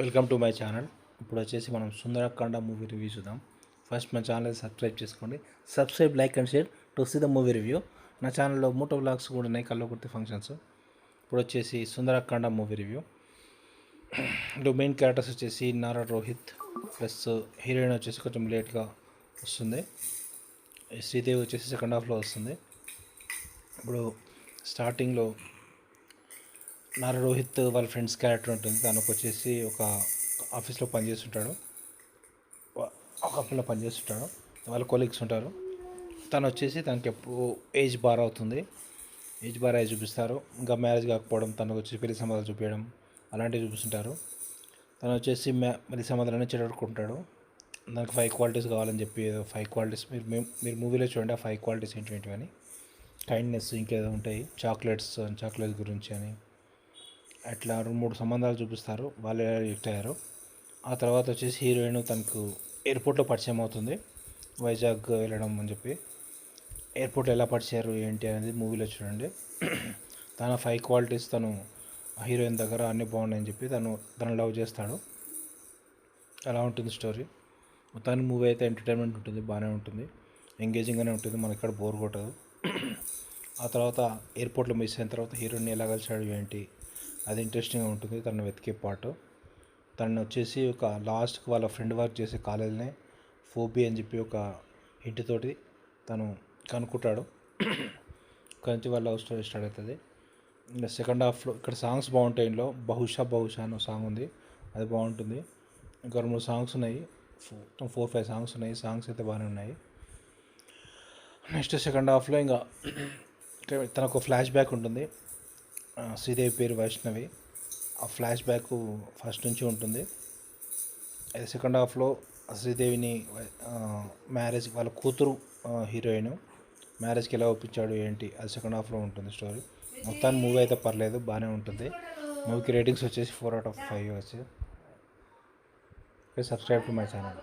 Welcome to my channel. ఇప్పుడు వచ్చేసి మనం సుందరకాండ మూవీ రివ్యూ చూద్దాం. ఫస్ట్ మా ఛానల్ సబ్స్క్రైబ్ చేసుకోండి. Subscribe like and share to see the movie review నా ఛానల్లో మూటో బ్లాగ్స్ కూడా ఉన్నాయి కల్లో కుర్తి ఫంక్షన్స్ ఇప్పుడు వచ్చేసి సుందరకాండ మూవీ రివ్యూ ఇప్పుడు మెయిన్ క్యారెక్టర్స్ వచ్చేసి నారా రోహిత్ ప్లస్ హీరోయిన్ వచ్చేసి కొంచెం లేట్గా వస్తుంది. శ్రీదేవి వచ్చేసి సెకండ్ హాఫ్లో వస్తుంది. ఇప్పుడు స్టార్టింగ్లో నారా రోహిత్ వాళ్ళ ఫ్రెండ్స్ క్యారెక్టర్ ఉంటుంది. తనకు వచ్చేసి ఒక ఆఫీస్లో పనిచేస్తుంటాడు ఒక కంపెనీలో పనిచేస్తుంటాడు వాళ్ళ కొలీగ్స్ ఉంటారు. తను వచ్చేసి తనకి ఎప్పుడు ఏజ్ బార్ అవుతుంది. ఏజ్ బార్ అయి చూపిస్తారు. ఇంకా మ్యారేజ్ కాకపోవడం తనకు వచ్చి పెళ్ళి సంబంధాలు చూపించడం అలాంటివి చూపిస్తుంటారు. తను వచ్చేసి మ్యా పెళ్ళి సంబంధాలన్నీ చెడగొట్టుకుంటాడు. దానికి ఫైవ్ క్వాలిటీస్ కావాలని చెప్పి ఏదో ఫైవ్ క్వాలిటీస్ మీరు మేము- మీరు మూవీలో చూడండి ఆ ఫైవ్ క్వాలిటీస్ ఏంటి అని. కైండ్నెస్ ఇంకేదో ఉంటాయి. చాక్లెట్స్ చాక్లెట్స్ గురించి అని. అట్లా రెండు మూడు సంబంధాలు చూపిస్తారు. వాళ్ళు ఎలా రియాక్ట్ అయ్యారు. ఆ తర్వాత వచ్చేసి హీరోయిన్ తనకు ఎయిర్పోర్ట్లో పరిచయం అవుతుంది. వైజాగ్ వెళ్ళడం అని చెప్పి. ఎయిర్పోర్ట్లో ఎలా పరిచయారు ఏంటి అనేది మూవీలో చూడండి. తన ఫైవ్ క్వాలిటీస్ తను హీరోయిన్ దగ్గర అన్నీ బాగున్నాయని చెప్పి తను తను లవ్ చేస్తాడు. అలా ఉంటుంది స్టోరీ మొత్తానికి మూవీ అయితే ఎంటర్టైన్మెంట్ ఉంటుంది బాగానే ఉంటుంది. ఎంగేజింగ్గానే ఉంటుంది మనకి ఇక్కడ బోర్ కొట్టదు. ఆ తర్వాత ఎయిర్పోర్ట్లో మిస్ అయిన తర్వాత హీరోయిన్ ఎలా కలిసాడు ఏంటి? అది ఇంట్రెస్టింగ్గా ఉంటుంది తను వెతికే పాటు. తను వచ్చేసి ఒక లాస్ట్కి వాళ్ళ ఫ్రెండ్ వర్క్ చేసే కాలేజీనే ఫోబీ అని చెప్పి ఒక ఇంటితోటి తను కనుక్కుంటాడు. ఇక్కడ వాళ్ళ లవ్ స్టోరీ స్టార్ట్ అవుతుంది. ఇంకా సెకండ్ హాఫ్లో ఇక్కడ సాంగ్స్ బాగుంటాయి ఇందులో. బహుశా బహుశా అనే సాంగ్ ఉంది. అది బాగుంటుంది. ఇంకా రెండు మూడు సాంగ్స్ ఉన్నాయి. మొత్తం ఫోర్ ఫైవ్ సాంగ్స్ ఉన్నాయి. సాంగ్స్ అయితే బాగానే ఉన్నాయి. నెక్స్ట్ సెకండ్ హాఫ్లో ఇంకా తనకు ఫ్లాష్ బ్యాక్ ఉంటుంది. శ్రీదేవి పేరు వైష్ణవి. ఆ ఫ్లాష్ బ్యాక్ ఫస్ట్ నుంచి ఉంటుంది. అయితే సెకండ్ హాఫ్లో శ్రీదేవిని మ్యారేజ్ వాళ్ళ కూతురు హీరోయిన్ మ్యారేజ్కి ఎలా ఒప్పించాడు ఏంటి అది సెకండ్ హాఫ్లో ఉంటుంది స్టోరీ. మొత్తాన్ని మూవీ అయితే పర్లేదు బాగానే ఉంటుంది. మూవీకి రేటింగ్స్ వచ్చేసి ఫోర్ అవుట్ ఆఫ్ ఫైవ్ వచ్చి. Subscribe to my channel.